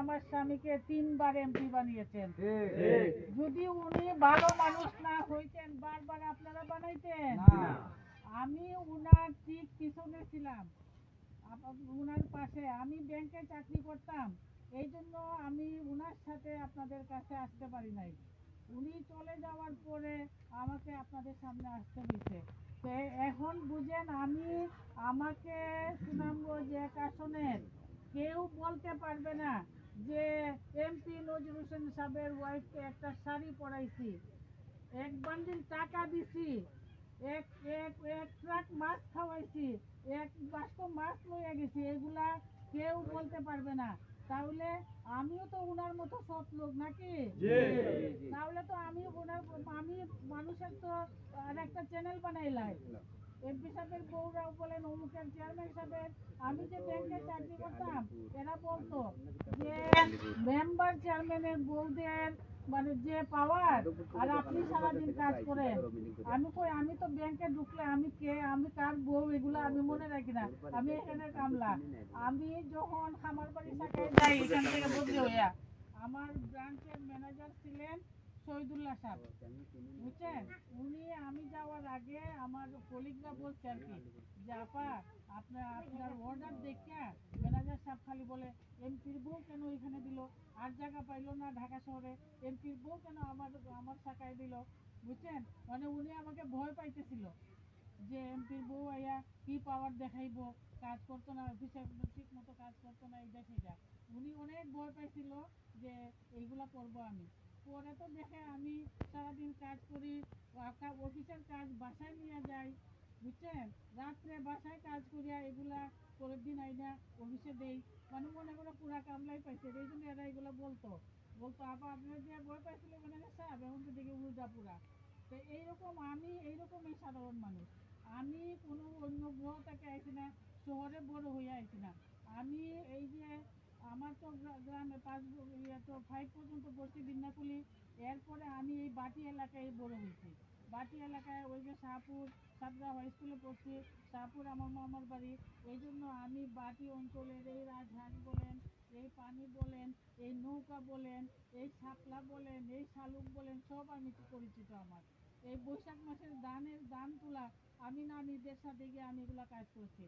আমার স্বামীকে তিনবার এমপি বানিয়েছেন। যদি উনি ভালো মানুষ না হইতেন বারবার আপনারা বানাইতেন? আমি উনার ঠিক পিছনে ছিলাম। উনার পাশে আমি ব্যাংকে চাকরি করতাম। এই জন্য আমি উনার সাথে আপনাদের কাছে আসতে পারি নাই। উনি চলে যাওয়ার পরে আমাকে আপনাদের সামনে আসতে হয়েছে তো এখন বুঝেন আমি আমাকে সুনামগঞ্জ এক আসনের। কেউ বলতে পারবে না যে এমপি নজরুল হোসেন সাহেবের ওয়াইফকে একটা শাড়ি পরাইছি। এক বান্ডিল টাকা দিছি। এক এক এক ট্রাক মাছ খাওয়াইছি। এক বাস্ক মাছ লইয়া গেছি। এগুলা কেউ বলতে পারবে না। তাহলে আমিও তো ওনার মতো সৎ লোক নাকি? তাহলে তো আমি ওনার আমি মানুষের তো আর একটা চ্যানেল বানাইলাই। এমপি সাহেবের বউরাও বলেন, অমুকের চেয়ারম্যান সাহেবের, আমি যে ব্যাংকে চাকরি করতাম, এরা বলতো যে মেম্বার চেয়ারম্যানের বউদের মানে যে পাওয়ার আর আপনি সারাদিন কাজ করেন। আমি কই, আমি তো ব্যাংকে ঢুকলে আমি কে, আমি কার বউ, এগুলো আমি মনে রাখি না। আমি এখানে কামলা। আমি যখন খামার বাড়ি শাখায় যাই, এখান থেকে বদলি হইয়া, আমার ব্রাঞ্চের ম্যানেজার ছিলেন শহীদুল্লাহ সাহেব। বুঝছেন? উনি আমি যাওয়ার আগে আমার কলিগরা বলছে আর কি যে আপা আপনার আপনার অর্ডার দেখে ম্যানেজার সাহেব খালি বলে এমপির বউ কেন এখানে দিল? আর জায়গা পাইলো না ঢাকা শহরে? এমপির বউ কেন আমার আমার শাখায় দিল? বুঝছেন? মানে উনি আমাকে ভয় পাইতেছিল যে এমপির বউ আইয়া কি পাওয়ার দেখাইবো? কাজ করতো না অফিসে ঠিক মতো কাজ করতো না এইটা সেটা উনি অনেক ভয় পাইছিল যে এইগুলা করব আমি। পরে তো দেখে আমি সারাদিন কাজ করি অফিসের কাজ বাসায় নিয়ে যাই, বুঝছেন? রাত্রে বাসায় কাজ করিয়া এগুলা পরের দিন আইনা অফিসে দেই। মানে মনে করে পুরা কামলাই পাইছে, এই জন্য এরা এগুলো বলতো। বলতো, আপা আপনার যে ভয় পাইছিল মানে সাহেব এখন তো দেখি উল্টা পুরা। তো এইরকম আমি এইরকমই সাধারণ মানুষ। আমি কোনো অন্য গ্রহ থেকে আইছি না, শহরে বড় হয়ে আইছি না। আমি এই যে আমার তো গ্রামে পাঁচ ইয়ে তো ফাইভ পর্যন্ত পড়ছি বিন্নাকুলি এরপরে আমি এই বাটি এলাকায় বড় হয়েছি। বাটি এলাকায় ওই যে শাহপুর সাতরা হাই স্কুলে পড়ছি। শাহপুর আমার মামার বাড়ি। এই জন্য আমি বাটি অঞ্চলের এই রাজহাঁস বলেন, এই পানি বলেন, এই নৌকা বলেন, এই শাপলা বলেন, এই শালুক বলেন, সব আমি পরিচিত আমার। এই বৈশাখ মাসের দানের দান তোলা আমি না নিজের সাথে গিয়ে আমি এগুলা কাজ করছি।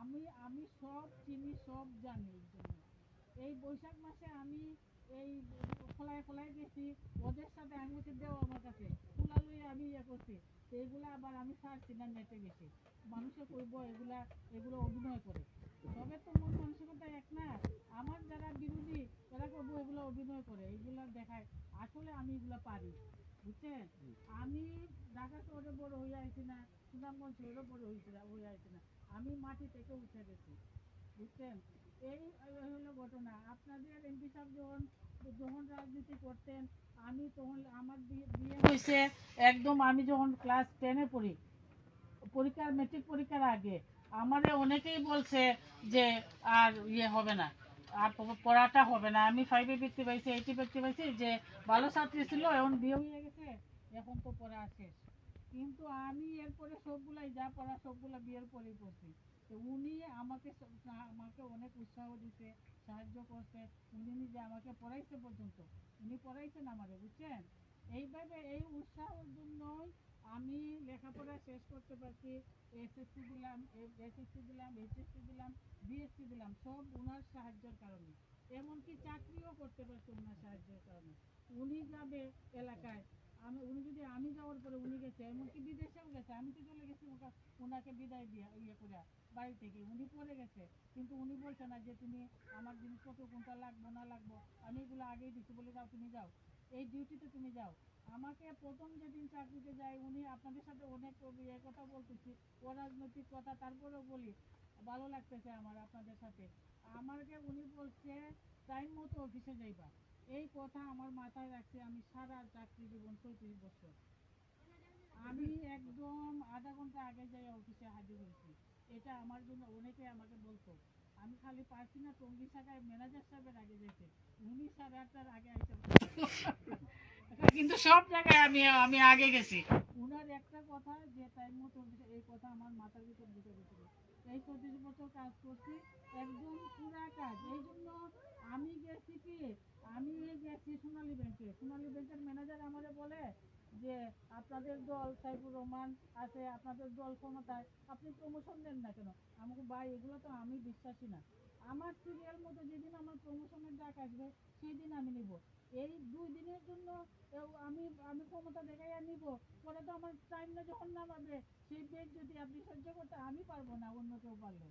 আমি আমি সব চিনি, সব জানি এই জন্য। এই বৈশাখ মাসে আমি এই খোলায় খোলায় গেছি ওদের সাথে আমি বলছি দেও আমার কাছে তুলা লইয়ে আমি ইয়ে করছি তো আবার আমি ছাড়ছি না নেটে গেছি মানুষে কইব এগুলা এগুলো অভিনয় করে। তবে তো মন মানসিকতা এক না আমার যারা বিরোধী তারা কইব এগুলো অভিনয় করে এগুলা দেখায় আসলে আমি এগুলা পারি বুঝছেন? আমি ঢাকা শহরে বড় হয়ে আইছি না সুনামগঞ্জ শহরে বড় হয়েছি হয়ে আইছি না আমি মাটি থেকে উঠে গেছি বুঝছেন? এই হলো ঘটনা। আপনাদের এমপি সাহেব যখন যখন রাজনীতি করতেন, আমি তখন আমার বিয়ে হয়েছে, একদম আমি যখন ক্লাস টেনে পড়ি, পরীক্ষার মেট্রিক পরীক্ষার আগে, আমারে অনেকেই বলছে যে আর ইয়ে হবে না, আর পড়াটা হবে না। আমি ফাইভে বৃত্তি পাইছি এইটি বৃত্তি পাইছি যে ভালো ছাত্রী ছিল, এখন বিয়ে হয়ে গেছে, এখন তো পড়া শেষ। কিন্তু আমি এরপরে সবগুলাই যা পড়া, সবগুলা বিয়ের পরেই পড়ছি। তো উনি আমাকে আমাকে অনেক উৎসাহ দিতে সাহায্য করছে, উনি নিজে আমাকে পড়াইছে পর্যন্ত। উনি পড়াইছেন আমাকে বুঝছেন? এইভাবে এই উৎসাহের জন্যই আমি লেখাপড়া শেষ করতে পারছি, এসএসসি দিলাম এসএসসি দিলাম, এইচএসসি দিলাম, বিএসসি দিলাম, সব ওনার সাহায্যের কারণে। এমনকি চাকরিও করতে পারছি ওনার সাহায্যের কারণে। উনি যাবে এলাকায় আমি, উনি যদি আমি যাওয়ার পরে উনি গেছে, এমনকি বিদেশেও গেছে, আমি তো চলে গেছি ওনাকে বিদায় দিয়া ইয়ে করে বাড়ি থেকে। উনি পরে গেছে, কিন্তু উনি বলছে না যে তুমি আমার জিনিসপত্র কোনটা লাগবো, না লাগবো, আমি এগুলো আগেই দিচ্ছি বলে যাও, তুমি যাও। এই ডিউটিতে তুমি যাও। আমাকে প্রথম যেদিন চাকরিতে যাই উনি আপনাদের সাথে অনেক ইয়ে কথা বলতেছি, অরাজনৈতিক কথা, তারপরেও বলি, ভালো লাগতেছে আমার আপনাদের সাথে। আমাকে উনি বলছে টাইম মতো অফিসে যাইবা। এই কথা আমার মাথায় রাখছি আমি সারা চাকরি জীবন চৌত্রিশ বছর। আমি একদম আধা ঘণ্টা আগে যাই অফিসে হাজির হয়েছি। এটা আমার জন্য অনেকে আমাকে বলতো, আমি খালি পারছি না টঙ্গি শাখায় ম্যানেজার সাহেবের আগে যেতে উনি সাড়ে আটটার আগে আইসে কিন্তু সব জায়গায় আমি আমি আগে গেছি। উনার একটা কথা যে টাইম মতো এই কথা আমার মাথার ভিতর ঢুকে গেছিল। এই চৌত্রিশ বছর কাজ করছি, একদম পুরা কাজ। এই জন্য আমি গেছি কি? আমি গেছি সোনালী ব্যাংকে। সোনালী ব্যাংকের ম্যানেজার আমারে বলে যে, আপনাদের দল সাইফুর রহমান আছে, আপনাদের দল ক্ষমতায়, আপনি প্রমোশন দেন না কেন? আমাকে ভাই, এগুলো তো আমি বিশ্বাসী না। আমার সিরিয়াল মতো যেদিন আমার প্রমোশনের ডাক আসবে সেই দিন আমি নিব। এই দুই দিনের জন্য আমি আমি ক্ষমতা দেখাইয়া নিব। পরে তো আমার টাইমটা যখন নামাবে, সেই বেগ যদি আপনি সহ্য করতে, আমি পারব না অন্য কেউ পারলে।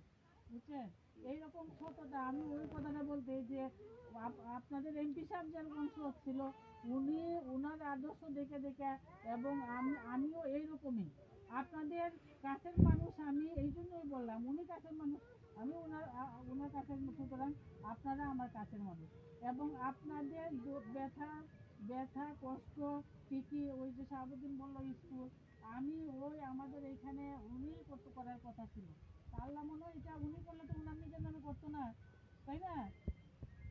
বুঝছেন? এইরকম সততা আমি ওই কথাটা বলতে যে আপ- আপনাদের এমপি সাহেব যেরকম সৎ ছিল, উনি ওনার আদর্শ দেখে দেখে এবং আমি, আমিও এইরকমই। আপনাদের কাছের মানুষ আমি এই জন্যই বললাম, উনি কাছের মানুষ, আমি ওনার ওনার কাছের সুতরাং আপনারা আমার কাছের মানুষ। এবং আপনাদের ব্যথা ব্যথা, কষ্ট ঠিকই ওই যে শাহাবুদ্দিন বলল স্কুল, আমি ওই আমাদের এখানে উনি করতে করার কথা ছিল। আল্লাহ মনে হয় এটা উনি করলে তো উনার নিজের নামে করতো না। তাই না?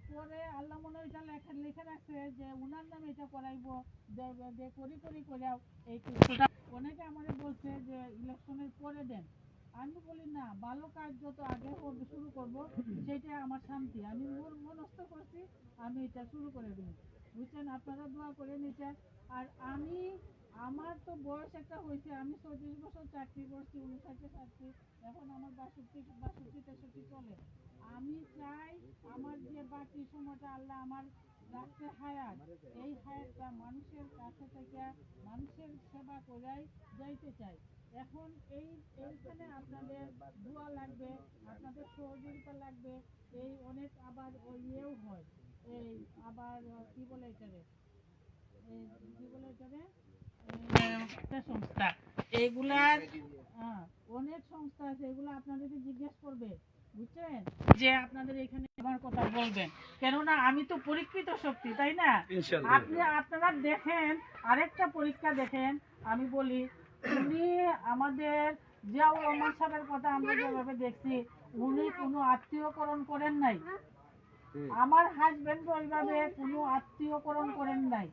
পরে আল্লাহ মনে হয় এটা লেখা লিখে রাখছে যে উনার নামে এটা করাইবো, যে করি করি করিয়াও এই অনেকে আমাদের বলছে যে ইলেকশনের পরে দেন। আমি বলি, না, ভালো কাজ যত আগে শুরু করব সেটা আমার শান্তি। আমি মন মনস্থ করছি, আমি এটা শুরু করে দিই বুঝছেন? আপনারা দোয়া করে নিতে আর আমি আমার তো বয়স একটা হয়েছে, আমি চৌত্রিশ বছর চাকরি করছি, উনষাটে চাকরি এখন আমার বাষট্টি বাষট্টি, তেষট্টি চলে। আমি চাই আমার যে বাকি সময়টা আল্লাহ আমার রাখতে হায়াত, এই হায়াতটা মানুষের কাছে থেকে, মানুষের সেবা করাই যাইতে চাই। এখন এই, এইখানে আপনাদের দোয়া লাগবে, আপনাদের সহযোগিতা লাগবে, এই অনেক আবার ইয়েও হয়। এই আবার, কি বলে এই, কি বলে একটা সংস্থা। এইগুলার হ্যাঁ, অনেক সংস্থা আছে এগুলো আপনাদেরকে জিজ্ঞেস করবে বুঝছেন? যে আপনাদের এখানে আমার কথা বলবেন। কেননা আমি তো পরীক্ষিত শক্তি তাই না? আপনি আপনারা দেখেন আরেকটা পরীক্ষা দেখেন আমি বলি উনি আমাদের জিয়াউর রহমান সাহেবের কথা আমরা যেভাবে দেখছি উনি কোনো আত্মীয়করণ করেন নাই। আমার হাজবেন্ড ওইভাবে কোনো আত্মীয়করণ করেন নাই।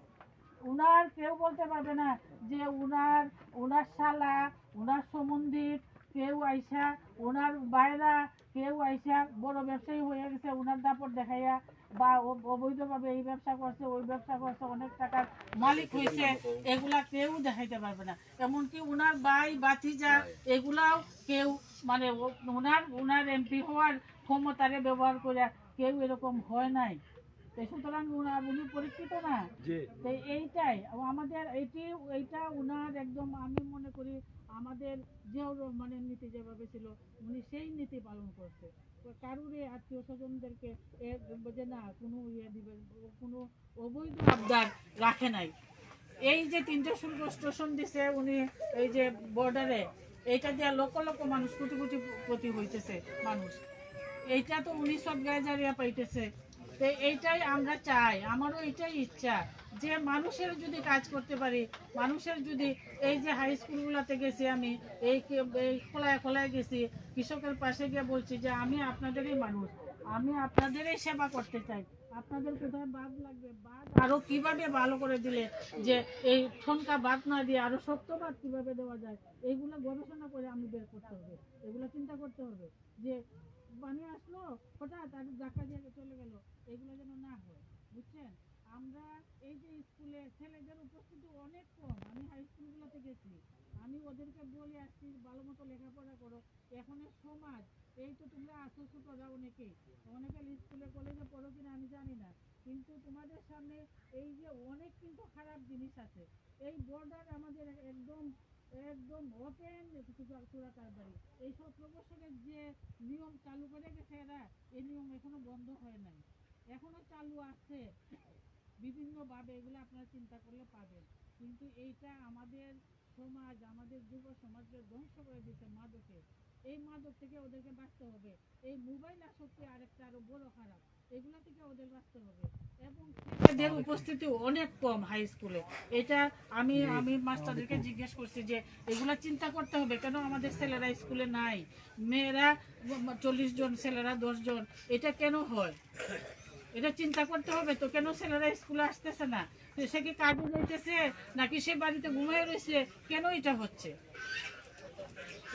উনার কেউ বলতে পারবে না যে উনার উনার শালা, উনার সম্বন্ধী কেউ আইসা ওনার বাইরা, কেউ আইসা বড় ব্যবসায়ী হয়ে গেছে, উনার দাপট দেখাইয়া বা অবৈধভাবে এই ব্যবসা করছে, ওই ব্যবসা করছে, অনেক টাকার মালিক হয়েছে এগুলা কেউ দেখাইতে পারবে না। এমনকি উনার ভাই বাতিজা এগুলাও কেউ মানে ও- উনার উনার এমপি হওয়ার ক্ষমতারে ব্যবহার করে কেউ এরকম হয় নাই। সুতরাং উনি পরীক্ষিত না। তো এইটাই আমাদের এটি এইটা উনার একদম আমি মনে করি আমাদের জিয়াউর রহমানের নীতি যেভাবে ছিল উনি সেই নীতি পালন করছে। কারুরে আত্মীয় স্বজনদেরকে যে না কোনো ইয়ে দিবে কোনো অবৈধ আবদার রাখে নাই। এই যে তিনটে শুল্ক স্টেশন দিছে উনি এই যে বর্ডারে এইটা দিয়ে লক্ষ লক্ষ মানুষ কোটি কোটি প্রতি হইতেছে মানুষ। এইটা তো উনি সব গায়ে জারিয়া পাইতেছে। তো এইটাই আমরা চাই, আমারও এটাই ইচ্ছা, যে মানুষের যদি কাজ করতে পারি, মানুষের যদি এই যে হাই স্কুলগুলোতে গেছি আমি, এই খোলায় খোলায় গেছি, কৃষকের পাশে গিয়ে বলছি যে আমি আপনাদেরই মানুষ, আমি আপনাদেরই সেবা করতে চাই। আপনাদের কোথায় বাদ লাগবে, বাদ আরও কীভাবে ভালো করে দিলে যে এই ঠনকা বাদ না দিয়ে আরও শক্ত বাদ কীভাবে দেওয়া যায় এইগুলো গবেষণা করে আমি বের করতে হবে, এগুলো চিন্তা করতে হবে, যে পানি আসলো, হঠাৎ আর ধাক্কা দিয়ে চলে গেল। এগুলো যেন না হয়, বুঝছেন? আমরা এই যে স্কুলে ছেলেদের উপস্থিতি অনেক কম। আমি হাই স্কুলগুলোতে গেছি। আমি ওদেরকে বলে আসছি ভালো মতো লেখাপড়া করো। এখনের সমাজ, এই তো তোমরা আসো ছোটরা অনেকেই অনেকে। স্কুলে, কলেজে পড়ো কিনা আমি জানি না। কিন্তু তোমাদের সামনে এই যে অনেক কিন্তু খারাপ জিনিস আছে। এই বর্ডার আমাদের একদম একদম ওপেন চূড়া কারবারি এই সতেরো যে নিয়ম চালু করে গেছে এরা, এই নিয়ম এখনও বন্ধ হয় নাই। এখনও চালু আছে। বিভিন্ন ভাবে এগুলো আপনারা চিন্তা করলে পাবেন। কিন্তু এইটা আমাদের সমাজ, আমাদের যুব সমাজকে ধ্বংস করে দিচ্ছে মাদকে। এই মাদক থেকে ওদেরকে বাঁচতে হবে। এই মোবাইল আসক্তি আরেকটা আরও বড় খারাপ। এগুলো থেকে ওদের বাঁচতে হবে? এবং ছেলেদের উপস্থিতি অনেক কম হাই স্কুলে এটা আমি আমি মাস্টারদেরকে জিজ্ঞেস করছি যে এগুলা চিন্তা করতে হবে কেন আমাদের ছেলেরা স্কুলে নাই? মেয়েরা চল্লিশ জন ছেলেরা দশ জন এটা কেন হয়? এটা চিন্তা করতে হবে তো কেন ছেলেরা স্কুলে আসতেছে না? সে কি কাজে যাইতেছে নাকি সে বাড়িতে ঘুমিয়ে রয়েছে? কেন এটা হচ্ছে?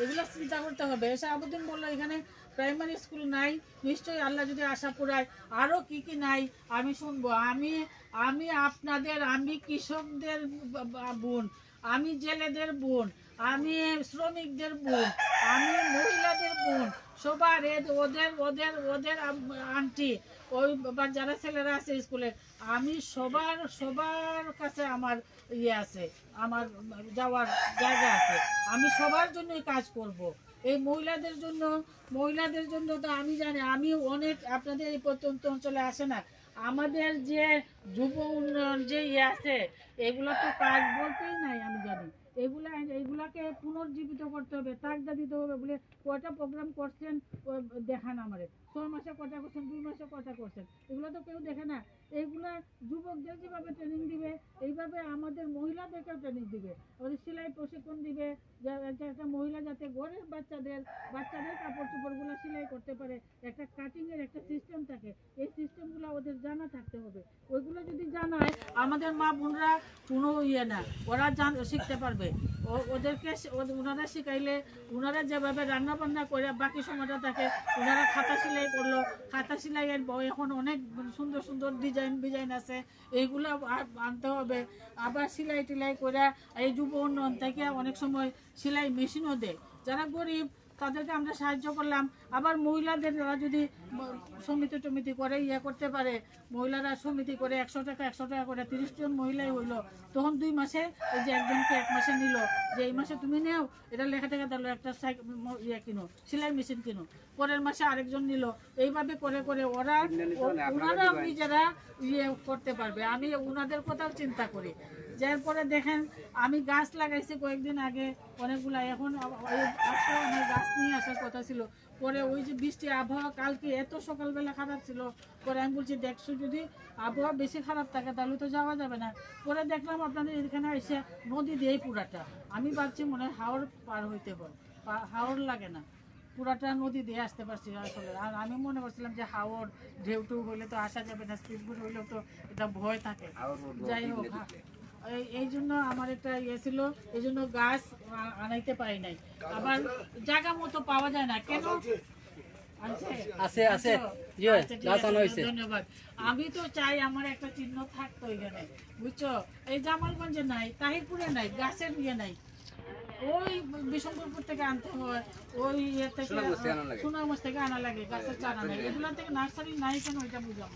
এগুলো চিন্তা করতে হবে। শাহাবুদ্দিন বলল, এখানে প্রাইমারি স্কুল নাই। নিশ্চয়ই আল্লাহ যদি আশা পুরায় আরও কি কি নাই আমি শুনব। আমি আমি আপনাদের, আমি কৃষকদের বোন, আমি জেলেদের বোন, আমি শ্রমিকদের বোন, আমি মহিলাদের বোন, সবার ওদের ওদের ওদের আন্টি ওই বা যারা ছেলেরা আছে স্কুলে, আমি সবার সবার কাছে আমার ইয়ে আছে, আমার যাওয়ার জায়গা আছে। আমি সবার জন্যই কাজ করব। এই মহিলাদের জন্য মহিলাদের জন্য তো আমি জানি, আমি অনেক আপনাদের এই প্রত্যন্ত অঞ্চলে আসে না। আমাদের যে যুব উন্নয়ন যে ইয়ে আছে, এগুলো তো কাজ বলতেই নাই, আমি জানি। এগুলা, এগুলাকে পুনর্জীবিত করতে হবে তাগদা দিতে হবে বলে কয়টা প্রোগ্রাম করছেন দেখান আমারে। ছয় মাসে কটা করছেন, দুই মাসে কটা করছেন? এগুলো তো কেউ দেখে না। এইগুলা যুবকদের যেভাবে ট্রেনিং দিবে, এইভাবে আমাদের মহিলাদেরকেও ট্রেনিং দিবে। ওদের সেলাই প্রশিক্ষণ দিবে একটা মহিলা যাতে ঘরের বাচ্চাদের বাচ্চাদের কাপড় চোপড়গুলো সেলাই করতে পারে। একটা কাটিংয়ের একটা সিস্টেম থাকে। এই সিস্টেমগুলো ওদের জানা থাকতে হবে। ওইগুলো যদি জানায়, আমাদের মা বোনরা কোনো ইয়ে না, ওরা জান, শিখতে পারবে। ওদেরকে ওনারা শিখাইলে, ওনারা যেভাবে রান্না বান্না করে, বাকি সময়টা থাকে ওনারা খাতা সেলাই করল, খাতা সেলাইয়ের এখন অনেক সুন্দর সুন্দর ডিজাইন ডিজাইন আছে, এইগুলো আনতে হবে। আবার সেলাই টেলাই করে এই যুব উন্নয়ন থেকে অনেক সময় সেলাই মেশিনও দেয়। যারা গরিব তাদেরকে আমরা সাহায্য করলাম। আবার মহিলাদের যারা যদি সমিতি টমিতি করে ইয়ে করতে পারে, মহিলারা সমিতি করে একশো টাকা একশো টাকা করে তিরিশ জন মহিলাই হইল, তখন দুই মাসে এই যে একজনকে এক মাসে নিল, যে এই মাসে তুমি নেও, এটা লেখা টাকা দিলো একটা ইয়ে কিনো, সেলাই মেশিন কিনো। পরের মাসে আরেকজন নিল, এইভাবে করে করে ওরা ওনারা নিজেরা ইয়ে করতে পারবে। আমি ওনাদের কথাও চিন্তা করি। যার পরে দেখেন আমি গাছ লাগাইছি কয়েকদিন আগে অনেকগুলা। এখন আমার গাছ নিয়ে আসার কথা ছিল। পরে ওই যে বৃষ্টি আবহাওয়া কালকে এত সকালবেলা খারাপ ছিল। পরে আমি বলছি দেখছ যদি আবহাওয়া বেশি খারাপ থাকে তাহলে তো যাওয়া যাবে না। পরে দেখলাম আপনাদের এখানে এসে নদী দিয়েই পুরাটা। আমি ভাবছি মনে হয় হাওড় পার হইতে হয়। হাওড় লাগে না। পুরাটা নদী দিয়ে আসতে পারছি আসলে। আর আমি মনে করছিলাম যে হাওড় ঢেউ টু হইলে তো আসা যাবে না স্পিড বোট হইলেও তো এটা ভয় থাকে। যাই হোক এই- জন্য আমার একটা ইয়ে ছিল এই জন্য গাছ আনাইতে পারি নাই। আবার জায়গা মতো পাওয়া যায় না। কেন? আছে, আছে। আচ্ছা, আনা হয়েছে। ধন্যবাদ। আমি তো চাই আমার একটা চিহ্ন থাকতো এখানে বুঝছ? এই জামালগঞ্জে নাই তাহিরপুরে নাই গাছের ইয়ে নাই। ওই বিশম্বরপুর থেকে আনতে হয় ওই ইয়ে থেকে সুনামগঞ্জ থেকে আনা লাগে। থেকে আনা লাগে গাছের চারা নাই এগুলো থেকে নার্সারি নাই কেন ওইটা বুঝলাম।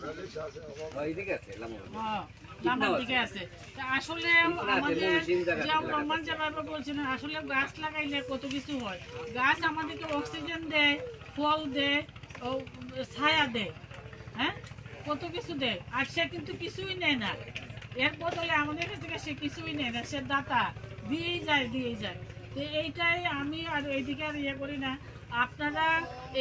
হ্যাঁ, দিকে আছে। তা আসলে আমাদের রহমান আসলে গাছ লাগাইলে কত কিছু হয়। গাছ আমাদেরকে অক্সিজেন দেয় ফল দেয় ও ছায়া দেয় হ্যাঁ? কত কিছু দেয়। আর সে কিন্তু কিছুই নেয় না। এর বদলে আমাদের কাছ থেকে সে কিছুই নেয় না। সে দাতা দিয়েই যায় দিয়েই যায়। এইটাই আমি আর এইদিকে আর ইয়ে করি না। আপনারা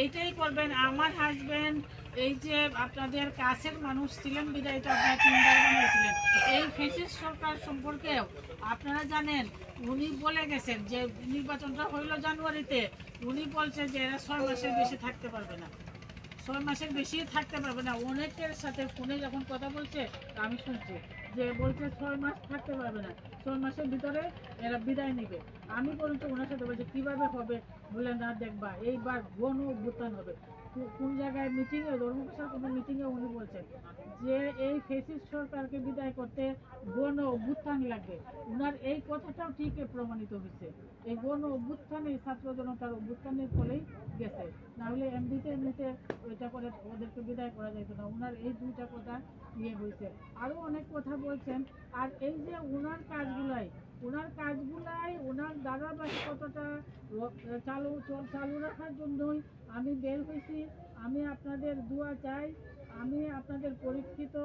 এইটাই করবেন। আমার হাজব্যান্ড এই যে আপনাদের কাছের মানুষ ছিলেন বিদায় তো আপনারা তিনবার বানিয়েছিলেন এই ফেসিস সরকার সম্পর্কেও আপনারা জানেন, উনি বলে গেছেন যে নির্বাচনটা হইল জানুয়ারিতে। উনি বলছেন যে এরা ছয় মাসের বেশি থাকতে পারবে না। ছয় মাসের বেশি থাকতে পারবে না। অনেকের সাথে ফোনে যখন কথা বলছে, আমি শুনছি। যে বলছে ছয় মাস থাকতে পারবে না, ছয় মাসের ভিতরে এরা বিদায় নেবে। আমি বলছি ওনার সাথে বলছি, কীভাবে হবে? বলে না, দেখবা, এইবার গণ অভ্যুত্থান হবে। কোন জায়গায় মিটিংয়ে ধর্মপ্রসার কোনো মিটিংয়ে উনি বলছেন যে এই ফেসিস সরকারকে বিদায় করতে গণ অভ্যুত্থান লাগবে। উনার এই কথাটাও ঠিক প্রমাণিত হয়েছে। এই গণ অভ্যুত্থানে ছাত্র জনতার অভ্যুত্থানের ফলেই গেছে। না হলে এমনিতে ওইটা করে ওদেরকে বিদায় করা যেত না। ওনার এই দুইটা কথা ইয়ে হয়েছে। আরও অনেক কথা বলছেন। আর এই যে ওনার কাজগুলাই ওনার কাজগুলাই, ওনার ধারাবাহিকতাটা চালু চালু রাখার জন্যই আমি বের হয়েছি। আমি আপনাদের দোয়া চাই, আমি আপনাদের পরীক্ষিত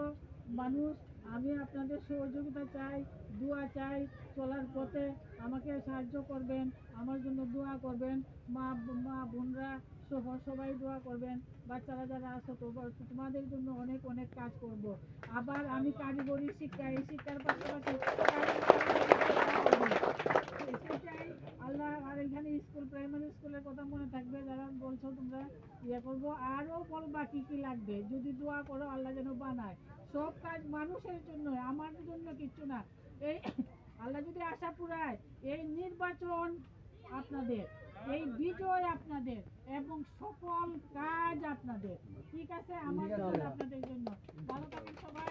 মানুষ, আমি আপনাদের সহযোগিতা চাই, দোয়া চাই, চলার পথে আমাকে সাহায্য করবেন, আমার জন্য দোয়া করবেন, মা মা বোনরা সহ সবাই দোয়া করবেন, বাচ্চারা যারা আসো তোমাদের জন্য অনেক অনেক কাজ করব। আবার আমি কারিগরি শিক্ষা এই শিক্ষার পাশাপাশি আল্লাহ আর এখানে স্কুল প্রাইমারি স্কুলের কথা মনে থাকবে, যারা বলছো তোমরা ইয়ে করব। আরও বলবা কি কি লাগবে, যদি দোয়া করো আল্লাহ যেন বানায়। সব কাজ মানুষের জন্য, আমার জন্য কিচ্ছু না। এই আল্লাহ যদি আশা পুরায়, এই নির্বাচন আপনাদের, এই বিজয় আপনাদের এবং সকল কাজ আপনাদের। ঠিক আছে? আমার আপনাদের জন্য। ভালো থাকুন সবাই।